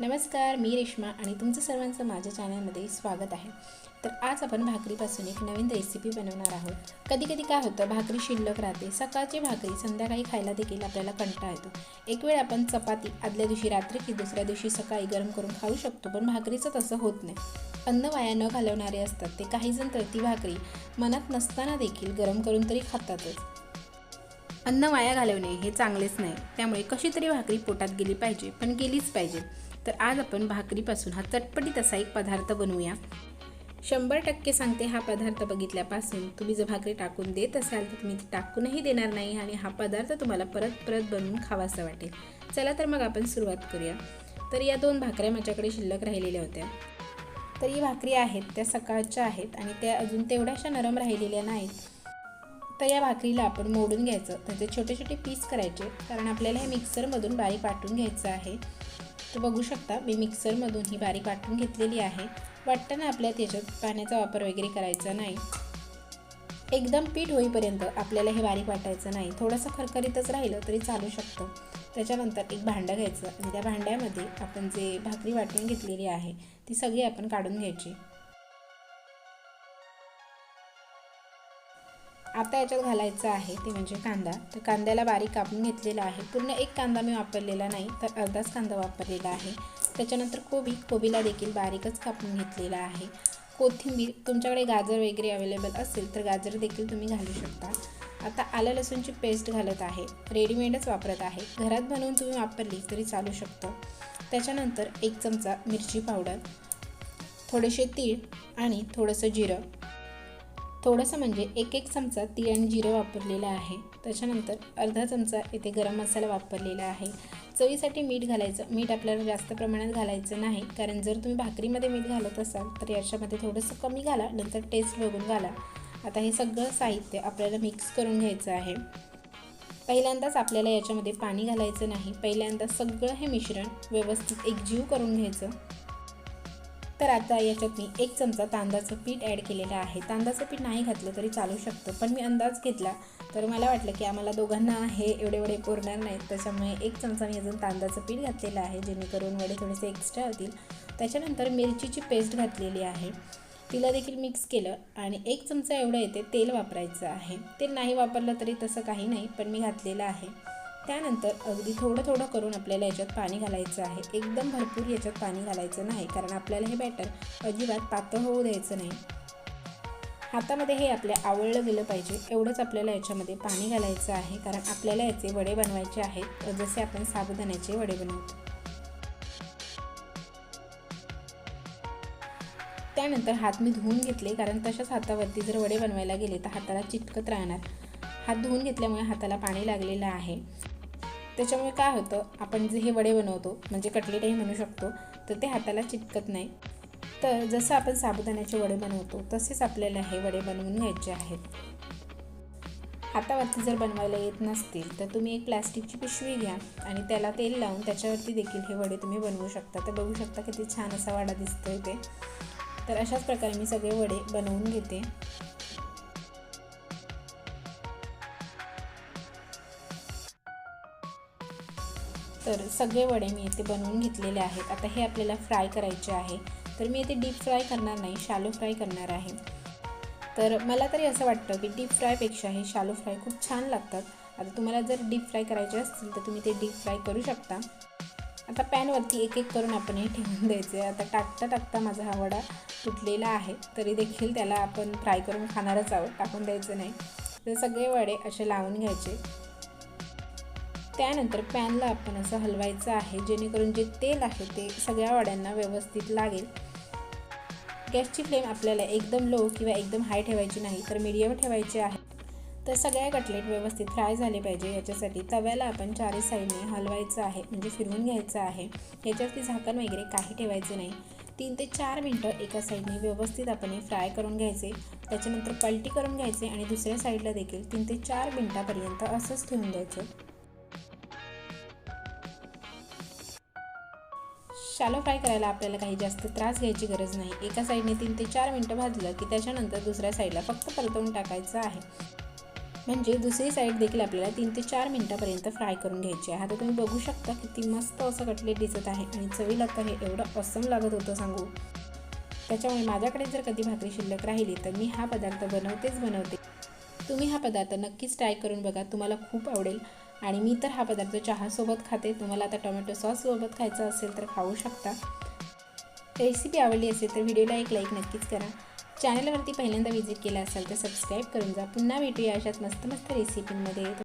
नमस्कार मी रेश्मा आणि तुमचं सर्वांचं माझ्या चॅनलमध्ये स्वागत आहे. तर आज आपण भाकरीपासून एक नवीन रेसिपी बनवणार आहोत. कधी कधी काय होतं भाकरी शिल्लक राहते. सकाळची भाकरी संध्याकाळी खायला देखील आपल्याला कंटाळा येतो. एक वेळ आपण चपाती आदल्या दिवशी रात्री की दुसऱ्या दिवशी सकाळी गरम करून खाऊ शकतो पण भाकरीचं तसं होत नाही. अन्न वाया न घालवणारे असतात. ते काहीजण तर ती भाकरी मनात नसताना देखील गरम करून तरी खातातच. अन्न वाया घालवणे हे चांगलेच नाही. त्यामुळे कशी तरी भाकरी पोटात गेली पाहिजे पण गेलीच पाहिजे. तर आज आपण भाकरीपासून हा चटपटीत असा एक पदार्थ बनवूया. शंभर टक्के सांगते हा पदार्थ बघितल्यापासून तुम्ही जर भाकरी टाकून देत असाल तर तुम्ही ती टाकूनही देणार नाही आणि हा पदार्थ तुम्हाला परत परत बनवून खावासा वाटेल. चला तर मग आपण सुरुवात करूया. तर या दोन भाकऱ्या माझ्याकडे शिल्लक राहिलेल्या होत्या. तर ही भाकरी आहेत त्या सकाळच्या आहेत आणि त्या अजून तेवढ्याशा नरम राहिलेल्या नाहीत. तर या भाकरीला आपण मोडून घ्यायचं. त्याचे छोटे छोटे पीस करायचे. कारण आपल्याला हे मिक्सरमधून बारीक वाटून घ्यायचं आहे. तर बघू शकता मी मिक्सरमधून ही बारीक वाटून घेतलेली आहे. वाटताना आपल्या त्याच्यात पाण्याचा वापर वगैरे करायचा नाही. एकदम पीठ होईपर्यंत आपल्याला हे बारीक वाटायचं नाही. थोडंसं खरखरीतच राहिलं तरी चालू शकतं. त्याच्यानंतर एक भांडं घ्यायचं. आणि त्या भांड्यामध्ये आपण जे भाकरी वाटून घेतलेली आहे ती सगळी आपण काढून घ्यायची. आता याच्यात घालायचं आहे ते म्हणजे कांदा. तर कांद्याला बारीक कापून घेतलेला आहे. पूर्ण एक कांदा मी वापरलेला नाही तर अर्धाच कांदा वापरलेला आहे. त्याच्यानंतर कोबी कोबीला देखील बारीकच कापून घेतलेला आहे. कोथिंबीर तुमच्याकडे गाजर वगैरे अवेलेबल असेल तर गाजर देखील तुम्ही घालू शकता. आता आलं लसूणची पेस्ट घालत आहे. रेडीमेडच वापरत आहे. घरात बनवून तुम्ही वापरली तरी चालू शकतं. त्याच्यानंतर एक चमचा मिरची पावडर थोडेसे तीळ आणि थोडंसं जिरं. थोडंसं म्हणजे एक एक चमचा तीळ आणि जिरं वापरलेलं आहे. त्याच्यानंतर अर्धा चमचा इथे गरम मसाला वापरलेला आहे. चवीसाठी मीठ घालायचं. मीठ आपल्याला जास्त प्रमाणात घालायचं नाही. कारण जर तुम्ही भाकरीमध्ये मीठ घालत असाल तर याच्यामध्ये थोडंसं कमी घाला. नंतर टेस्ट बघून घाला. आता हे सगळं साहित्य आपल्याला मिक्स करून घ्यायचं आहे. पहिल्यांदाच आपल्याला याच्यामध्ये पाणी घालायचं नाही. पहिल्यांदा सगळं हे मिश्रण व्यवस्थित एकजीव करून घ्यायचं. तर आता याच्यात मी एक चमचा तांदळाचं पीठ ॲड केलेलं आहे. तांदळाचं पीठ नाही घातलं तरी चालू शकतं पण मी अंदाज घेतला तर मला वाटलं की आम्हाला दोघांना हे एवढे एवढे पुरणार नाहीत. त्याच्यामुळे एक चमचा मी अजून तांदळाचं पीठ घातलेलं आहे जेणेकरून वडे थोडेसे एक्स्ट्रा होतील. त्याच्यानंतर मिरचीची पेस्ट घातलेली आहे. तिला देखील मिक्स केलं आणि एक चमचा एवढं येते तेल वापरायचं आहे. तेल नाही वापरलं तरी तसं काही नाही पण मी घातलेलं आहे. त्यानंतर अगदी थोडं थोडं करून आपल्याला याच्यात पाणी घालायचं आहे. एकदम भरपूर याच्यात पाणी घालायचं नाही कारण आपल्याला हे बॅटर अजिबात पातळ होऊ द्यायचं नाही. हातामध्ये हे आपल्या आवडलं गेलं पाहिजे एवढंच आपल्याला याच्यामध्ये पाणी घालायचं आहे कारण आपल्याला याचे वडे बनवायचे आहेत. जसे आपण साबुदाण्याचे वडे बनवतो. त्यानंतर हात मी धुवून घेतले कारण तशाच हातावरती जर वडे बनवायला गेले तर हाताला चिटकत राहणार. हात धुवून घेतल्यामुळे हाताला पाणी लागलेलं आहे. त्याच्यामुळे काय होतं आपण जे हे वडे बनवतो म्हणजे कटलेटही म्हणू शकतो तर ते हाताला चिटकत नाही. तर जसं आपण साबुदाण्याचे वडे बनवतो तसेच आपल्याला हे वडे बनवून घ्यायचे आहेत. हातावरती जर बनवायला येत नसतील तर तुम्ही एक प्लॅस्टिकची पिशवी घ्या आणि त्याला तेल लावून त्याच्यावरती देखील हे वडे तुम्ही बनवू शकता. तर बघू शकता किती छान असा वडा आहे ते. तर अशाच प्रकारे मी सगळे वडे बनवून घेते. तर सगळे वडे मी इथे बनवून घेतलेले आहेत. आता हे आपल्याला फ्राय करायचे आहे. तर मी इथे डीप फ्राय करणार नाही शालो फ्राय करणार आहे. तर मला तरी असं वाटतं की डीप फ्रायपेक्षा हे शालो फ्राय खूप छान लागतात. आता तुम्हाला जर डीप फ्राय करायचे असतील तर तुम्ही ते डीप फ्राय करू शकता. आता पॅनवरती एक एक करून आपण हे ठेवून द्यायचे. आता टाकता टाकता माझा हा वडा तुटलेला आहे. तरी देखील त्याला आपण फ्राय करून खाणारच आहोत टाकून द्यायचं नाही. तर सगळे वडे असे लावून घ्यायचे. त्यानंतर पॅनला आपण असं हलवायचं आहे जेणेकरून जे तेल आहे ते सगळ्या वड्यांना व्यवस्थित लागेल. गॅसची फ्लेम आपल्याला एकदम लो किंवा एकदम हाय ठेवायची नाही तर मीडियम ठेवायची आहे. तर सगळ्या कटलेट व्यवस्थित फ्राय झाले पाहिजे. याच्यासाठी तव्याला आपण चारही साईडने हलवायचं आहे म्हणजे फिरवून घ्यायचं आहे. याच्यावरती झाकण वगैरे काही ठेवायचं नाही. तीन ते चार मिनटं एका साईडने व्यवस्थित आपण हे फ्राय करून घ्यायचे. त्याच्यानंतर पलटी करून घ्यायचे आणि दुसऱ्या साईडला देखील तीन ते चार मिनटापर्यंत असंच ठेवून द्यायचं. शालो फ्राय करायला आपल्याला काही जास्त त्रास घ्यायची गरज नाही. एका साईडने तीन ते चार मिनटं भाजलं की त्याच्यानंतर दुसऱ्या साईडला फक्त परतवून टाकायचं आहे. म्हणजे दुसरी साईड देखील आपल्याला तीन ते चार मिनटापर्यंत फ्राय करून घ्यायची आहे. आता तुम्ही बघू शकता किती मस्त असं कटलेट दिसत आहे आणि चवीला तर हे एवढं असम लागत होतं सांगू. त्याच्यामुळे माझ्याकडे जर कधी भाकरी शिल्लक राहिली तर मी हा पदार्थ बनवतेच बनवते. तुम्ही हा पदार्थ नक्कीच ट्राय करून बघा. तुम्हाला खूप आवडेल. आणि मी तर हा पदार्थ चहासोबत खाते. तुम्हाला आता टोमॅटो सॉससोबत खायचा असेल तर खाऊ शकता. रेसिपी आवडली असेल तर व्हिडिओला एक लाईक नक्कीच करा. चॅनलवरती पहिल्यांदा व्हिजिट केला असाल तर सबस्क्राईब करून जा. पुन्हा भेटूया अशाच मस्त मस्त रेसिपींमध्ये.